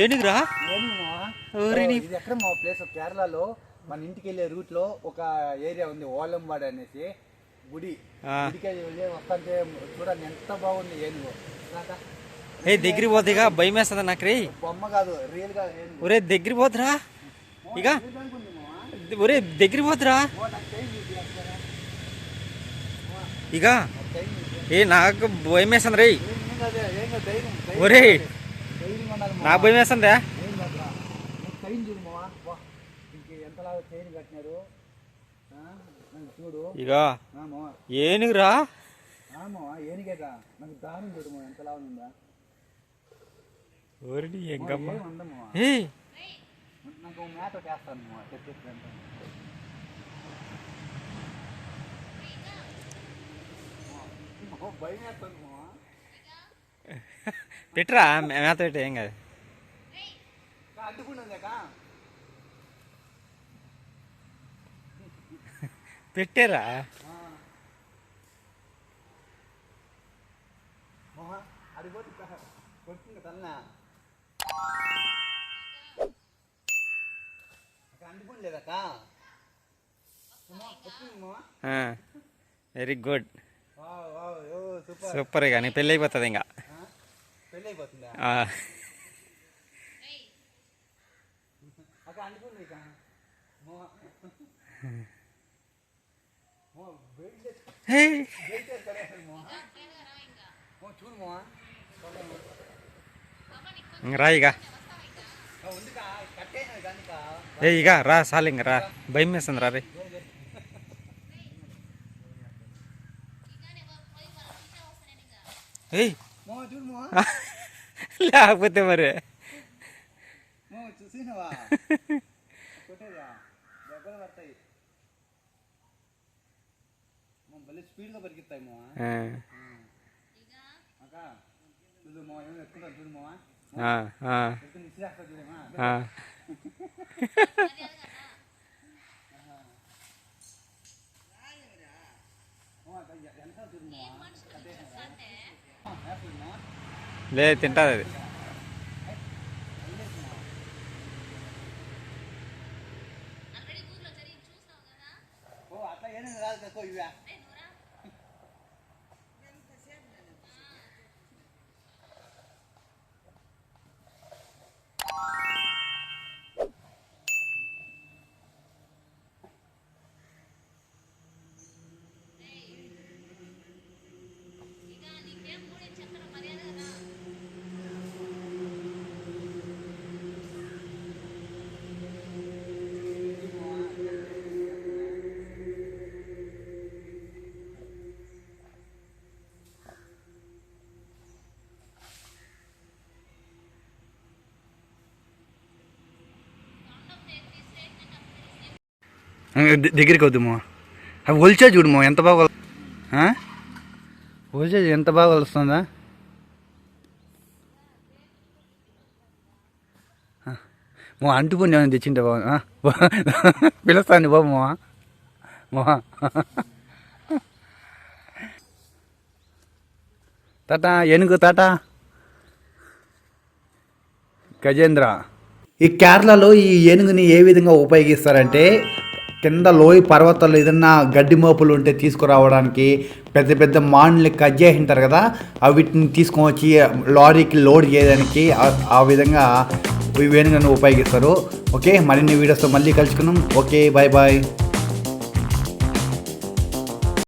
ఏనుగురా ఎక్కడ మా ప్లేస్ కేరళలో మన ఇంటికి వెళ్ళే రూట్లో ఒక ఏరియా ఉంది ఓలంబాడ్ అనేసి గుడి. గుడికి వెళ్ళి వస్తుంటే చూడండి ఎంత బాగుంది ఏనుగు? ఏ దగ్గరికి పోతేగా భయం వేస్తుంది నాకు రే బొమ్మ కాదు రియల్గా ఒరే దగ్గర పోతురా ఇక. ఒరే దగ్గర పోతురా? ఇక. ఏ నాకు భయం వేస్తుంది రే. ఒరే. నాకు భయం వేస్తుందా? ఏం కట్టినారు చూడు ఇక ఏనుగురా? ఆ, నాకు దారం చూడు ఎంతలా ఉందా ఓరి ఎంకమ్మ నాకు వేస్తాను మావా, భయం వేస్తుంది పెట్టరా? మేత పెట్టే ఏం కాదు? పెట్టారా? వెరీ గుడ్ సూపర్ సూపర్ ఇక నీ పెళ్ళి అయిపోతుంది ఇంకా. పెళ్ళి అయిపోతుందా ఆ. అక్క అంటుకుంది ఇక మో మో వెయిట్ చేసి హే. వెయిట్ చేస్తారే మో మో చూడు మో ఇంక రా ఇక ఉంది కా కట్టేసినది కానీ కా ఏ లేకపోతే మరి మో చూసినవా కొట్టేదా దెబ్బలు పడతాయి మో భలే స్పీడ్గా పరిగెత్తాయి మో ఆ, అక్క చూడు మో ఏమో ఎక్కుంటా చూడు మో ఆ, ఆ, ఎక్కువ నిశ్చేస్తా చూడమా ఆ. ఎంత చూడు మో అదే మో లేదు తింటుంది అది. అట్లా ఏం రాదు దగ్గరికి వద్దుమో అవి ఒలిచే చూడుమో ఎంత బాగా ఒలిచే ఎంత బాగా వస్తుందా మో అంటుకుని ఏమైనా తెచ్చింటే బాగా పిలుస్తాను బాబు మో మో తాత ఏనుగు తాత గజేంద్ర. ఈ కేరళలో ఈ ఏనుగుని ఏ విధంగా ఉపయోగిస్తారంటే కింద లోయ పర్వతాలు ఏదన్నా గడ్డి మోపులు ఉంటే తీసుకురావడానికి పెద్ద పెద్ద మాన్లు కట్ చేసి ఉంటారు కదా అవి వీటిని తీసుకొని వచ్చి లారీకి లోడ్ చేయడానికి ఆ- విధంగా ఈ ఉపయోగిస్తారు. ఓకే మరిన్ని వీడియోస్తో మళ్ళీ కలుసుకుందాం. Okay bye bye